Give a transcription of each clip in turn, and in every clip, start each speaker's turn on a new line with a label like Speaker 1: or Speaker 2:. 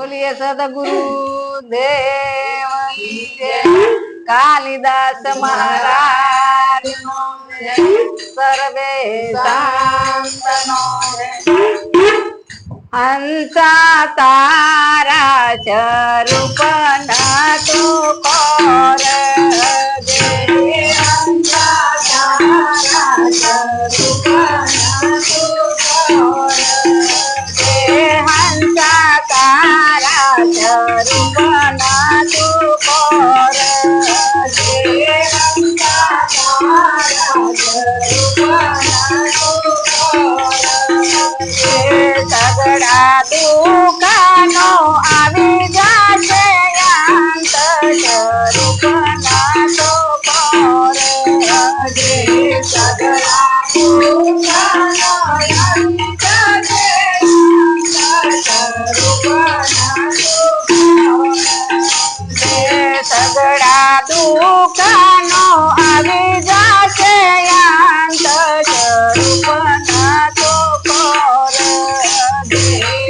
Speaker 1: બોલીએ સદગુરુ દેવ કાલિદાસ મહારાજ સર્વે સંતનો હંસા તારા સ્વરૂપ તું કોર હંસા તારા સ્વરૂપ Why?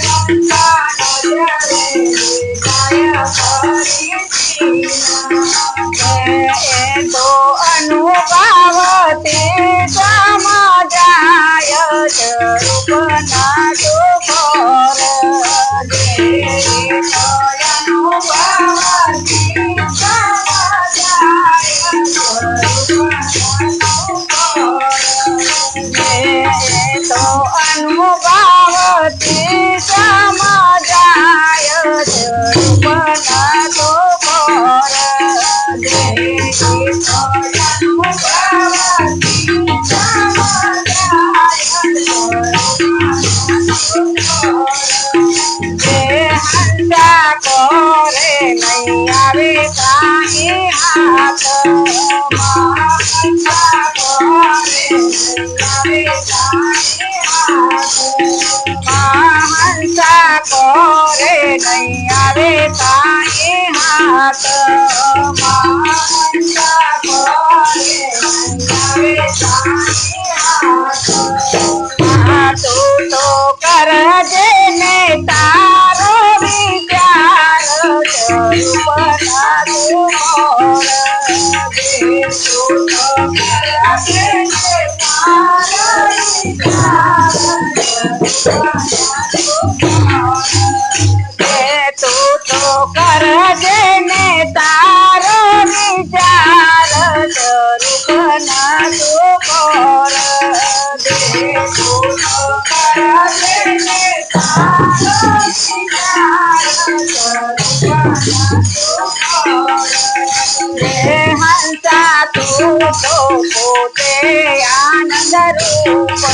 Speaker 1: Thank you. હંસા કરે નહીં આવે તારે હાથ તું તો કરજે ને તારો વિચાર રૂપના તું કરજે તું તો કરજે ને હંસા તું તો પોતે આનંદ રૂપ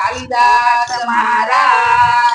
Speaker 2: કાલિદાસ મારા